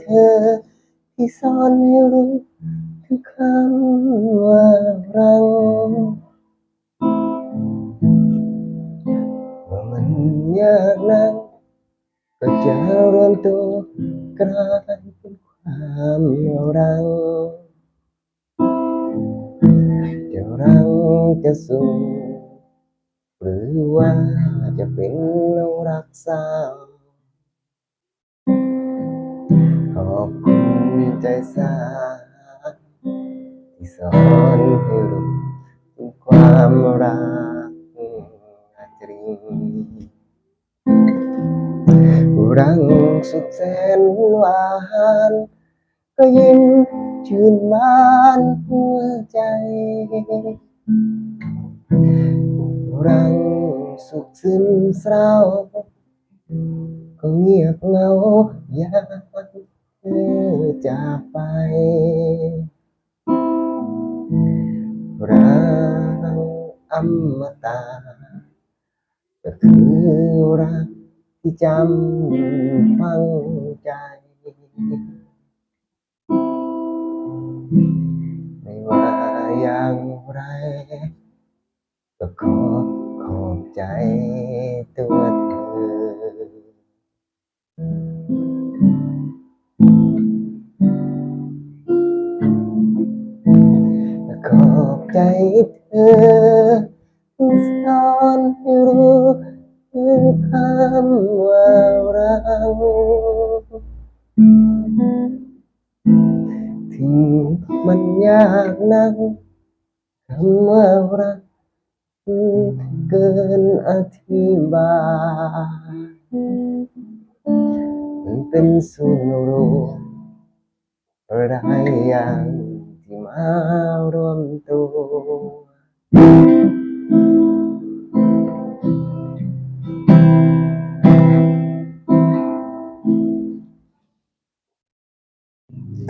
เธอที่สอนให้รู้ถึงคำว่าเราว่ามันยากนักก็จะรวมตัวกลายเป็น ความรังจะรังจะสู้หรือว่าจะเป็นเรารักษาขอบคุณใจสาที่สอนให้รู้ถึงความรักจริงรังสุดแสนหวาน ก็ยิ้มชื่นบานหัวใจรังสุขซึมเศร้า ก็เงียบเหงาอยากเธอจากไป รักอมตะก็คือรักที่จำฝังใจ ไร ก็ขอขอบใจตัวเธอขอบใจเธอสอนให้รู้ถึงคำว่ารักถึงมันยากนัก คำว่ารักเกินอธิบายมันเป็นส่วนรวมหลายอย่างที่มารวมตัว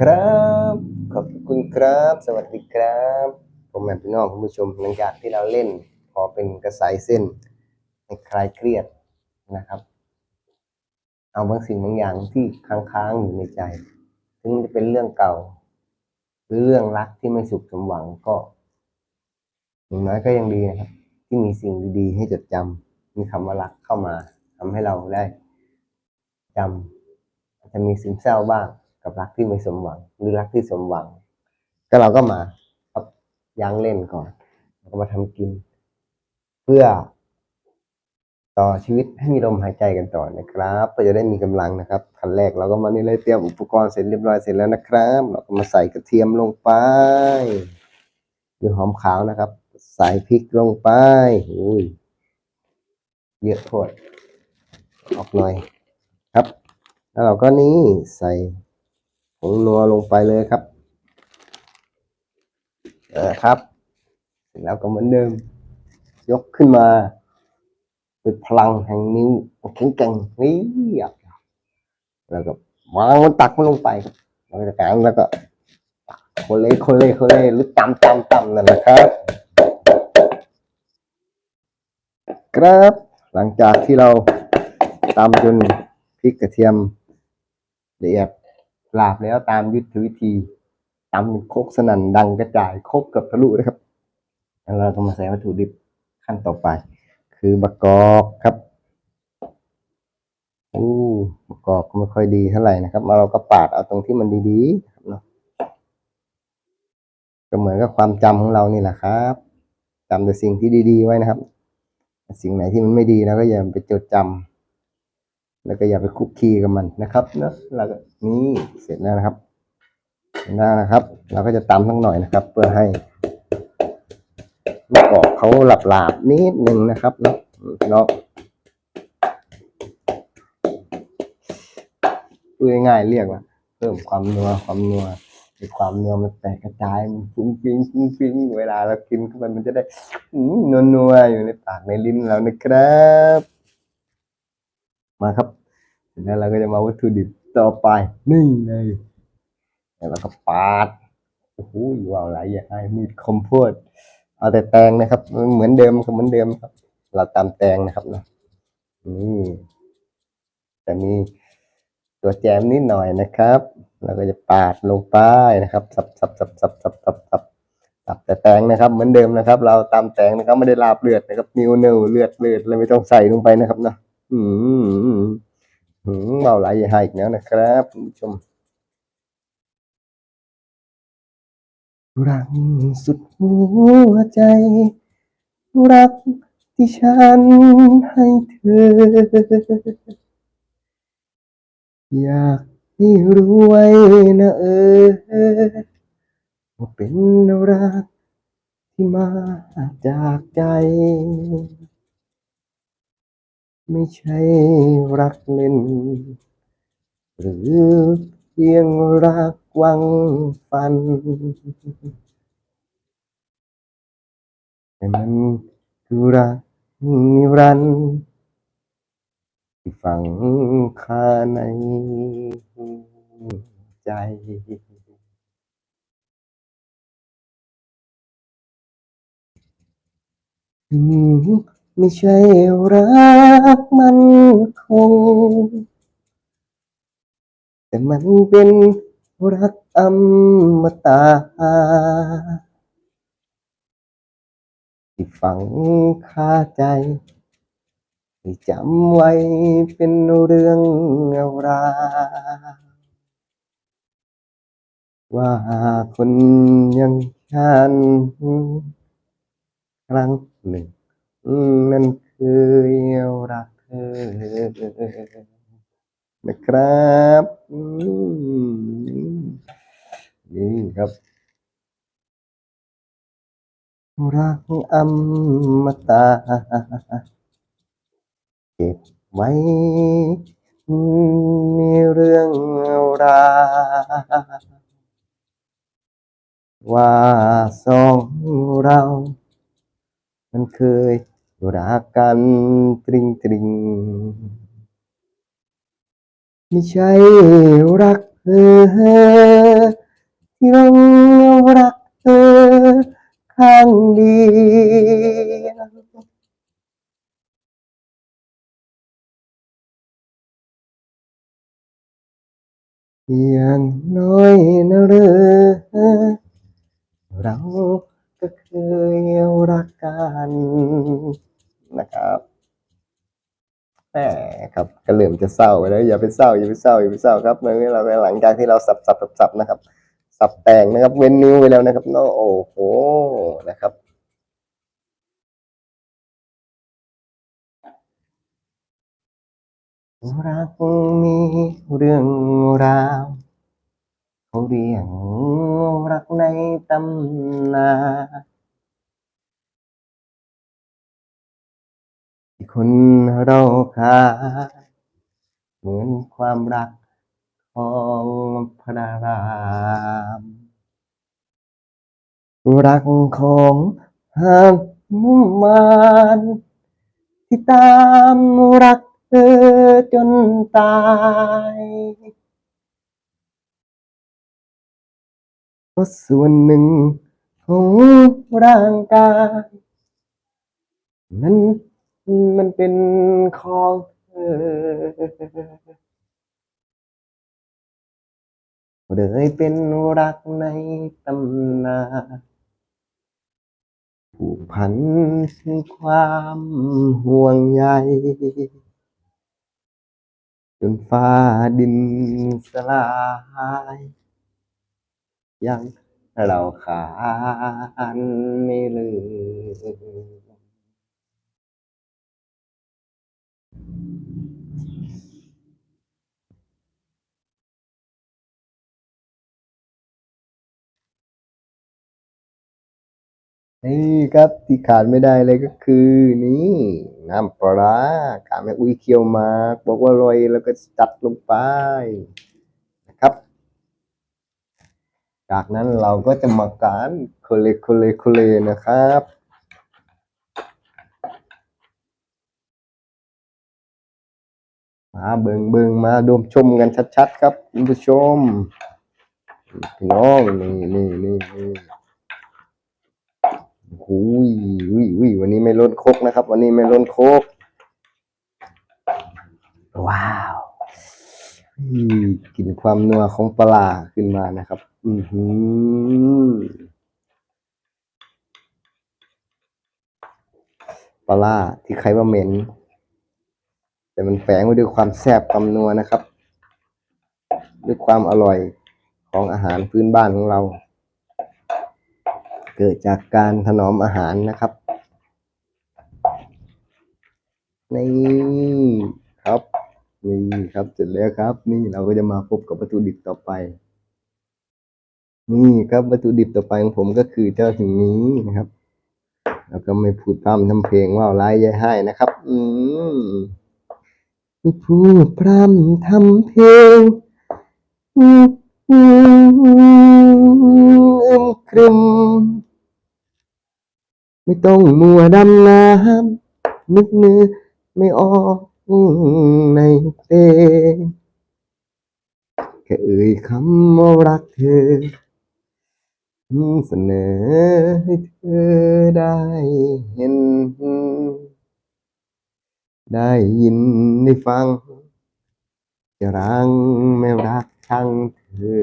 ครับ ขอบคุณครับ สวัสดีครับ ผมแม่พี่น้องคุณผู้ชมหลังจากที่เราเล่น พอเป็นกระสายเส้นให้คลายเครียดนะครับ เอาบางสิ่งบางอย่างที่ค้างๆอยู่ในใจถึงมันจะเป็นเรื่องเก่า หรือเรื่องรักที่ไม่สุขสมหวังก็อย่างน้อยก็ยังดีนะครับ ที่มีสิ่งดีๆให้จดจำมีคำว่ารักเข้ามาทำให้เราได้จำอาจจะมีซึมเศร้าบ้างกับรักที่ไม่สมหวัง หรือรักที่สมหวัง ก็เราก็มา ยั้งเล่นก่อนแล้วก็มาทำกิน เพื่อ ต่อชีวิตให้มีลมหายใจกันต่อนะครับเพื่อจะได้มีกำลังนะครับขั้นแรกเราก็มานี่เลยเตรียมอุปกรณ์เสร็จเรียบร้อยเสร็จแล้วนะครับ เราก็มาใส่กระเทียมลงไปหรือหอมขาวนะครับ ใส่พริกลงไปอุ้ยเยอะโทษออกหน่อยครับ แล้วเราก็นี่ใส่ผงนัวลงไปเลยครับ เออครับเสร็จแล้วก็เหมือนเดิม ยกขึ้นมาเป็นพลังแห่งนิ้วแข็งแกร่งนี่แล้วก็วางมันตักมันลงไปแล้วก็จะกางแล้วก็โคเล่โคเล่โคเล่หรือตำตำตำนั่นแหละครับครับหลังจากที่เราตำจนพริกกระเทียมละเอียดลาบแล้วตามยุทธวิธี ตำโคกสนั่นดังกระจายโคกเกับทะลุนะครับแล้วเราก็มาใส่วัตถุดิบขั้นต่อไป คือมะกอกครับอู้มะกอกก็ไม่ค่อยดีเท่าไหร่นะครับมาเราก็ปาดเอาตรงที่มันดีๆครับเนาะก็เหมือนกับความจำของเรานี่แหละครับจำแต่สิ่งที่ดีๆไว้นะครับ สิ่งไหนที่มันไม่ดีเราก็อย่าไปจดจำแล้วก็อย่าไปคุกคีกับมันนะครับเนาะแล้วก็นี่เสร็จแล้วนะครับ เสร็จแล้วนะครับ เราก็จะตำสักหน่อยนะครับ เพื่อให้มะกอกเขาหลาบนิดนึงนะครับเนาะเนาะพูดง่ายๆเรียกว่า เพิ่มความนัวความนัวไอ้ความนัวมันแตกกระจายมันฟุ้งฟิ้งฟุ้งฟิ้งเวลาเรากินเข้าไปมันจะได้นัวนัวๆอยู่ในปากในลิ้นเรานะครับ มาครับแล้วเราก็จะมาวัตถุดิบต่อไปนี่เลย แล้วก็ปาดโอ้โหว้าวหลายอย่างมีดคมโพดเอาแต่แตงนะครับ เหมือนเดิมครับเหมือนเดิมครับ เราตามแตงนะครับเนาะนี่แต่มีตัวแจมนิดหน่อยนะครับเราก็จะปาดลงไปนะครับ สับสับสับสับสับสับสับสับแต่แตงนะครับ เหมือนเดิมนะครับ เราตามแตงนะครับ ไม่ได้ลาบเลือดนะครับนิ้วเนื้อเลือดเลือดเราไม่ต้องใส่ลงไปนะครับเนาะอืมอืมเบาไหลอย่าให้อีกแล้วนะครับคุณผู้ชม รักสุดหัวใจ รักที่ฉันให้เธอ อยากให้รู้ไว้นะเออว่าเป็นรักที่มาจากใจ ไม่ใช่รักเล่น หรือเพียงรัก วังฝันแต่มันคือรักนิรันดร์ที่ฝังคาในใจไม่ใช่รักมันคง แต่มันเป็น รักอมตะที่ฝังคาใจให้จำไว้เป็นเรื่องราวว่าคนยังฉันครั้งหนึ่ง นั้นเคยรักเธอ นะครับนี่ครับ รักอมตะเก็บไว้มีเรื่องราวว่าสองเรา มันเคยรักกันตริงตริง ไม่ใช่รักเธอที่ลงรักเธอข้างเดียวอย่างน้อยนะเรอเราก็เคยรักกันนะครับ แหมครับก็เริ่มจะเศร้าไปแล้วอย่าไปเศร้าอย่าไปเศร้าอย่าไปเศร้าครับเมื่อเราหลังจากที่เราสับสับสับสับนะครับ สับแต่งนะครับ เว้นนิ้วไปแล้วนะครับเนาะโอ้โหนะครับรักมีเรื่องราวเขาเรียกรักในตำนาน ที่คนเราขาดเหมือนความรักของพระรามรักของหนุมานที่ตามรักเธอจนตายเพราะส่วนหนึ่งของร่างกายนั้น มันเป็นของเธอเลยเป็นรักในตำนานผูกพันถึงความห่วงใยจนฟ้าดินสลายยังเราขานไม่ลืม นี่ครับที่ขาดไม่ได้เลยก็คือ นี่น้ำปลาร้ากาแม่อุ้ยเคี่ยวมากบอกว่าอร่อยแล้วก็จัดลงไปนะครับ จากนั้นเราก็จะมาการโคเลโคเลโคเลนะครับ มาเบิงเบิงมาดมชมกันชัดๆครับคุณผู้ชมพี่น้องนี่นี่นี่นี่หุยหุยหุยวันนี้ไม่ล้นโคกนะครับ วันนี้ไม่ล้นโคก ว้าวอืมกลิ่นความนัวของปลาขึ้นมานะครับ อือหือปลาร้าที่ใครว่าเหม็น แต่มันแฝงไว้ด้วยความแซ่บความนัวนะครับ ด้วยความอร่อยของอาหารพื้นบ้านของเรา เกิดจากการถนอมอาหารนะครับนี่ครับนี่ครับเสร็จแล้วครับ นี่เราก็จะมาพบกับวัตถุดิบต่อไป นี่ครับวัตถุดิบต่อไปของผมก็คือเจ้าสิ่งนี้นะครับ แล้วก็ไม่พูดพร่ำทำเพลงว่าร้ายยายให้นะครับ อืม พูดพร่ำทำเพลงอึมครึม ไม่ต้องมัวดำน้ำนึกเนื้อไม่ออกในเพลงแค่เอ่ยคำว่ารักเธอเสนอให้เธอได้เห็น ได้ยินได้ฟังจะรังไม่รักช่างเธอ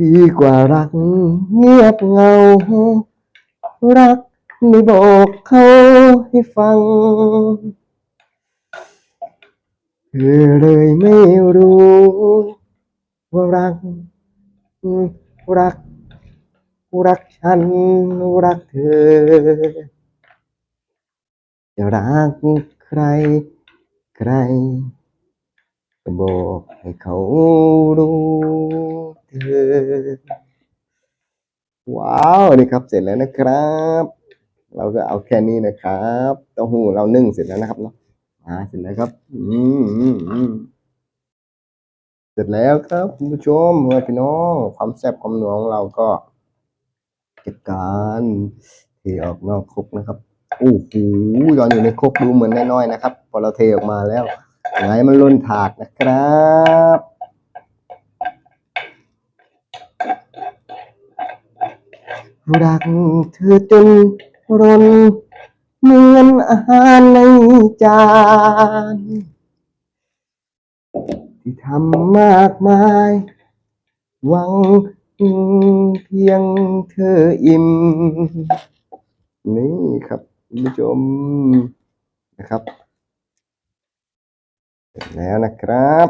ดีกว่ารักเงียบเงา รักไม่บอกเขาให้ฟังเธอเลยไม่รู้ ว่ารัก รัก รักฉัน รักเธอ จะรักใคร ใครก็บอกให้เขารู้เธอ ว้าวนี่ครับเสร็จแล้วนะครับ เราก็เอาแค่นี้นะครับเต้าหู้เรานึ่งเสร็จแล้วนะครับเนาะอ่าเสร็จแล้วครับ อืมอืมอืมเสร็จแล้วครับคุณผู้ชมเมื่อพี่น้องความแซ่บความหนัวของเราก็เก็บการเทออกนอกครกนะครับ โอ้โหตอนอยู่ในครกดูเหมือนน้อยๆนะครับ พอเราเทออกมาแล้วไงมันล้นถาดนะครับรักเธอจนรนเหมือนอาหารในจานที่ทำมากมาย หวังเพียงเธออิ่มนี่ครับ คุณผู้ชมนะครับเสร็จแล้วนะครับ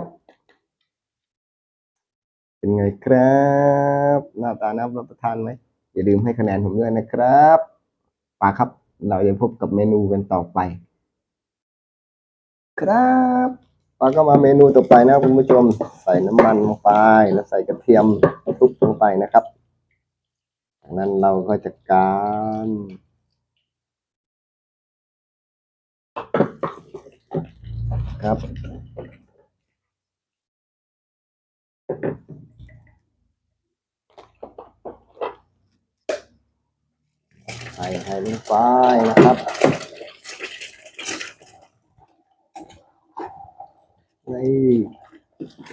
เป็นไงครับหน้าตาน่ารับประทานไหมอย่าลืมให้คะแนนผมด้วยนะครับปาครับ เราจะพบกับเมนูกันต่อไป ครับปาก็มาเมนูต่อไปนะคุณผู้ชม ใส่น้ำมันลงไปแล้วใส่กระเทียมทุบลงไปนะครับจากนั้นเราก็จะการ ครับ ใส่ไข่ลงไปนะครับ นี่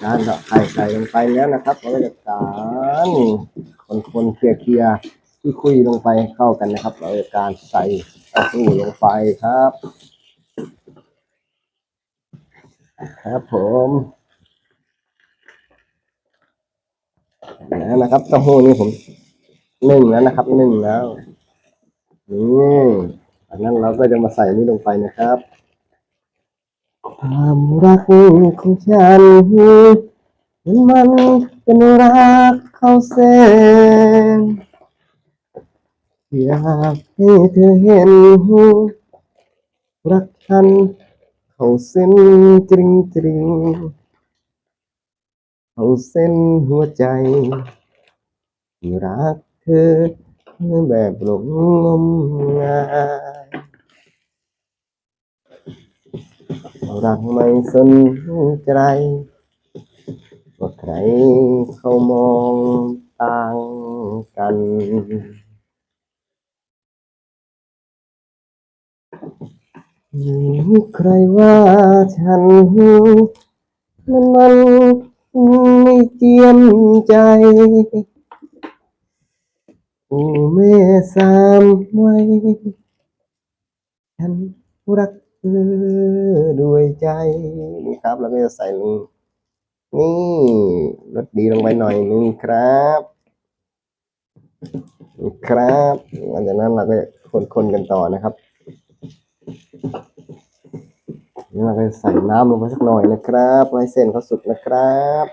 การดอกไข่ใส่ลงไปแล้วนะครับเราจะการคนคนๆเคลียร์เคลียร์คุยคุยๆลงไปเข้ากันนะครับเราจะการใส่ต้าหู้ลงไปครับ ครับผมแล้วนะครับเต้าหู้นี่ผมนึ่งแล้วนะครับนึ่งแล้วนี่จากนั้นเราก็จะมาใส่นี่ลงไปนะครับความรักของฉันมันเป็นรักเข้าเส้นอยากให้เธอเห็นรักฉัน เข้าเส้นจริงจริงเข้าเส้นหัวใจที่รักเธอแบบหลงงมงายรักไม่สนใจว่าใครเขามองต่างกัน ใครว่าฉัน มันมันไม่เจียมใจโอ้แม่สามไว้ฉันรักเธอด้วยใจ นี่ครับแล้วก็จะใส่ลงนี่รสดีลงไปหน่อยนึงครับครับหลังจากนั้นเราก็คนๆกันต่อนะครับ นี่เราก็จะใส่น้ำลงไปสักหน่อยนะครับเพื่อให้เส้นเขาสุกนะครับ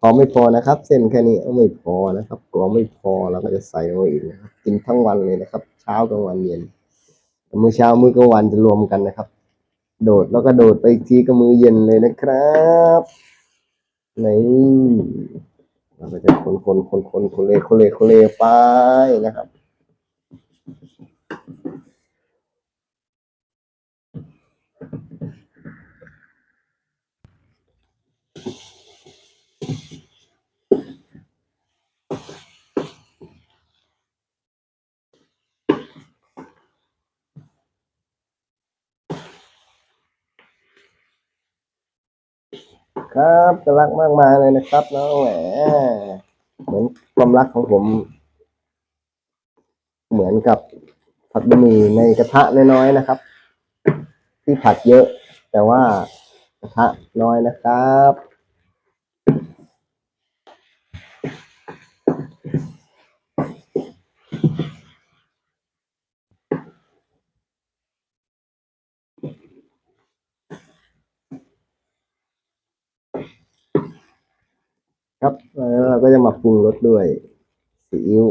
พอไม่พอนะครับ เส้นแค่นี้ไม่พอนะครับกลัวไม่พอเราก็จะใส่ลงไปอีกนะครับกินทั้งวันเลยนะครับ เช้ากลางวันเย็นมื้อเช้ามื้อกลางวันจะรวมกันนะครับ โดดแล้วก็โดดไปอีกทีก็มื้อเย็นเลยนะครับนี่เราก็จะคนคนคนคนคนเลคนเลคนเลไปนะครับ ครับจะรักมากมายเลยนะครับน้องแหมเหมือนความรักของผม เหมือนกับผัดบะหมี่ในกระทะน้อยๆนะครับ ที่ผัดเยอะ แต่ว่ากระทะน้อยนะครับครับ ก็จะมาปรุงรสด้วยซีอิ๊ว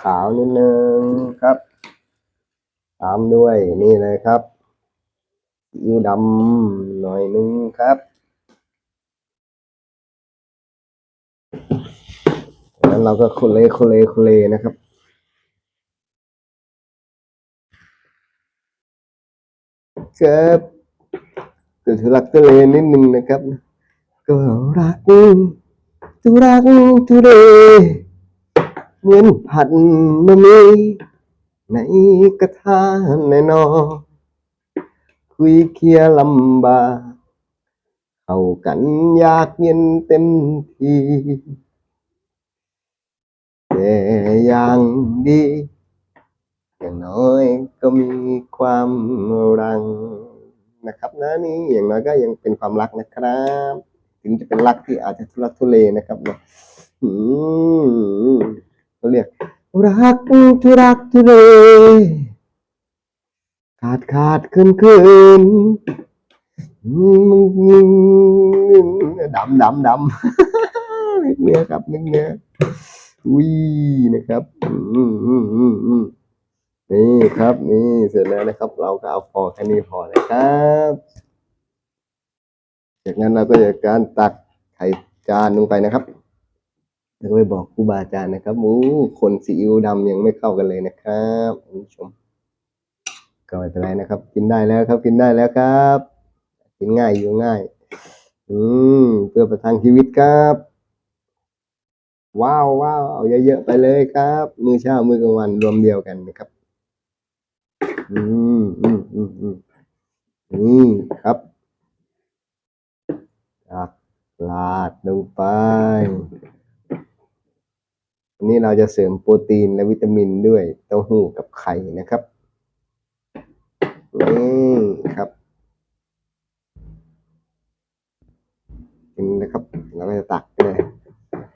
ขาวนิดนึงครับ ตามด้วยนี่เลยครับซีอิ๊วดำหน่อยนึงครับ แล้วเราก็โคเลโคเลโคเลนะครับครับก็ทุลักทุเลนิดนึงนะครับ ก็รัก ทุรักทุเลเหมือนผัดบะหมี่ในกระทะในนอคุยเคลียลำบากเข้ากันยากเย็นเต็มทีแต่อย่างดีอย่างน้อยก็มีความรังนะครับนะนี่อย่างน้อยก็ยังเป็นความรักนะครับ ถึงจะเป็นรักที่อาจจะทุรักทุเลนะครับเนาะอืมเขาเรียก รักทุรักทุเลขาดขาดคืนคืนดำดำดำนึกเนื้อครับนึกเนื้ออุ้ยนะครับอืมอืมอืมอืมนี่ครับนี่เสร็จแล้วนะครับ เราก็เอาพอแค่นี้พอนะครับ จากนั้นเราก็จะการตักไข่จานลงไปนะครับแล้วก็ไปบอกครูบาอาจารย์นะครับมูคนซีอิ๊วดำยังไม่เข้ากันเลยนะครับคุณผู้ชมก็ไม่เป็นไรนะครับ กินได้แล้วครับกินได้แล้วครับ กินง่ายอยู่ง่าย อืมเพื่อประทังชีวิตครับ ว้าวว้าวเอาเยอะๆไปเลยครับ มื้อเช้ามื้อกลางวันรวมเดียวกันนะครับ อืมอืมอืมอืมนี่ครับ ตักลาดลงไปอันนี้เราจะเสริมโปรตีนและวิตามินด้วยเต้าหู้กับไข่นะครับนี่ครับกินนะครับแล้วก็จะตักเลย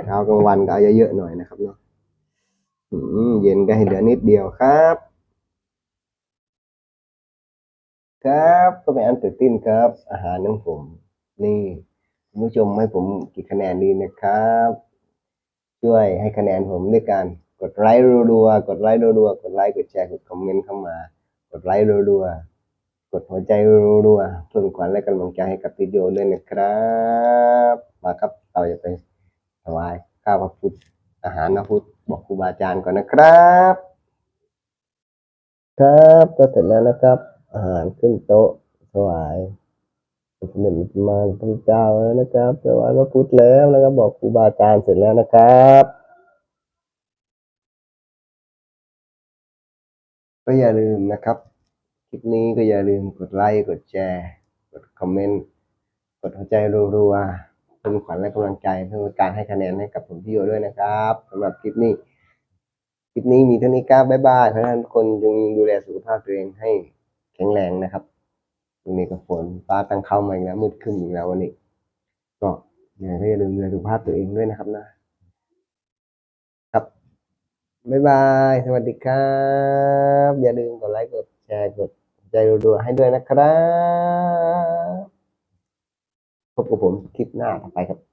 เช้ากลางวันก็เอาเยอะๆหน่อยนะครับเนาะเย็นก็ให้เหลือนิดเดียวครับ ครับ ก็เป็นอันตื่นเต้นครับ อาหารของผม นี่ คุณผู้ชมให้ผมกี่คะแนนดีนะครับ ช่วยให้คะแนนผมด้วยการกดไลค์รัวๆกดไลค์รัวๆกดไลค์กดแชร์กดคอมเมนต์เข้ามา กดไลค์รัวๆกดหัวใจรัวๆเพื่อเป็นขวัญและกำลังใจให้กับวิดีโอด้วยนะครับ มาครับเราจะไปถวายข้าวพระพุทธอาหารพระพุทธบอกครูบาอาจารย์ก่อนนะครับ ครับก็เสร็จแล้วนะครับ อาหารขึ้นโต๊ะถวาย พระเดชมาพระเจ้าแล้วนะครับถวายพระพุทธแล้วนะครับบอกครูบาอาจารย์เสร็จแล้วนะครับ ก็อย่าลืมนะครับคลิปนี้ก็อย่าลืมกดไลค์กดแชร์ กดคอมเมนต์กดหัวใจรัวๆเป็นขวัญและกำลังใจเพื่อเป็นการให้คะแนนให้กับผมพี่โยด้วยนะครับสำหรับคลิปนี้คลิปนี้มีเท่านี้ครับบ๊ายบายเพราะฉะนั้นคนจึงดูแลสุขภาพตัวเองให้แข็งแรงนะครับ ตรงนี้ก็ฝนฟ้าตั้งเข้ามาอีกแล้วมืดขึ้นอีกแล้ววันนี้ ก็ยังไงก็อย่าลืมดูแลสุขภาพตัวเองด้วยนะครับนะ ครับบ๊ายบายสวัสดีครับ อย่าลืมกดไลค์กดแชร์กดใจรัวๆให้ด้วยนะครับพบกับผมคลิปหน้าต่อไปครับ